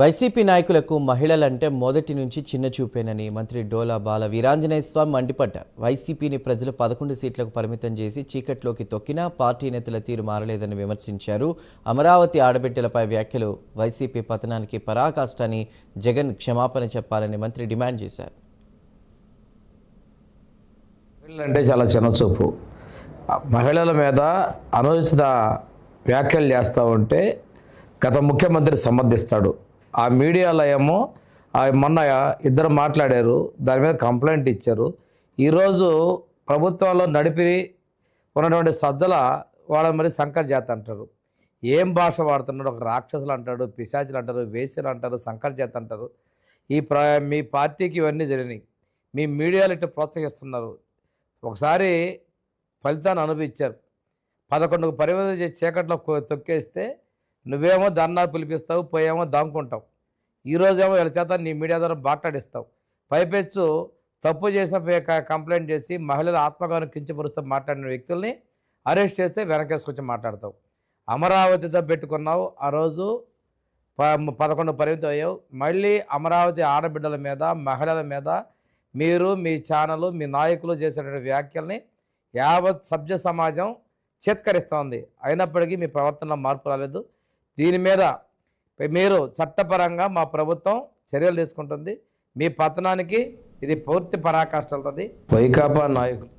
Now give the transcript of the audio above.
YCP నాయకులకు మహిళలంటే మొదటి నుంచి చిన్న చూపేనని మంత్రి డోలా బాల వీరాంజనేయ స్వామి మండిపడ్డారు. వైసీపీని ప్రజలు పదకొండు సీట్లకు పరిమితం చేసి చీకట్లోకి తొక్కినా పార్టీ నేతల తీరు మారలేదని విమర్శించారు. అమరావతి ఆడబిడ్డలపై వ్యాఖ్యలు వైసీపీ పతనానికి పరాకాష్టాని జగన్ క్షమాపణ చెప్పాలని మంత్రి డిమాండ్ చేశారు. అంటే చాలా చిన్న చూపు. మహిళల మీద అనుచిత వ్యాఖ్యలు చేస్తూ ఉంటే గత ముఖ్యమంత్రి సమర్థిస్తాడు ఆ మీడియాలో ఏమో ఆ మొన్న ఇద్దరు మాట్లాడారు దాని మీద కంప్లైంట్ ఇచ్చారు. ఈరోజు ప్రభుత్వంలో నడిపి ఉన్నటువంటి సజ్జల వాళ్ళ మరి సంకర్ జాతి అంటారు. ఏం భాష వాడుతున్నాడు? ఒక రాక్షసులు అంటాడు పిశాచులు అంటారు వేశ్యలు అంటారు సంకర్ జాతి అంటారు. ఈ ప్ర మీ పార్టీకి ఇవన్నీ జరిగినాయి. మీ మీడియాలు ఇట్లా ప్రోత్సహిస్తున్నారు. ఒకసారి ఫలితాన్ని అనుభవించారు. పదకొండుకు పరిమితం చీకట్లో తొక్కేస్తే నువ్వేమో ధర్నాలు పిలిపిస్తావు పోయేమో దాంకుంటావు ఈరోజేమో వీళ్ళ చేత నీ మీడియా ద్వారా మాట్లాడిస్తావు పైపెచ్చు తప్పు చేసిన కంప్లైంట్ చేసి మహిళల ఆత్మగౌరవం కించపరుస్తూ మాట్లాడిన వ్యక్తుల్ని అరెస్ట్ చేస్తే వెనకేసుకొచ్చి మాట్లాడతావు. అమరావతితో పెట్టుకున్నావు ఆ రోజు ప- పదకొండు పరిమితం అయ్యావు. మళ్ళీ అమరావతి ఆడబిడ్డల మీద మహిళల మీద మీరు మీ ఛానల్ మీ నాయకులు చేసేటువంటి వ్యాఖ్యల్ని యావత్ సభ్య సమాజం చేత్కరిస్తోంది అయినప్పటికీ మీ ప్రవర్తనలో మార్పు రాలేదు. దీని మీద మీరు చట్టపరంగా మా ప్రభుత్వం చర్యలు తీసుకుంటుంది. మీ పతనానికి ఇది పూర్తి పరాకాష్ట వైకాపా నాయకులు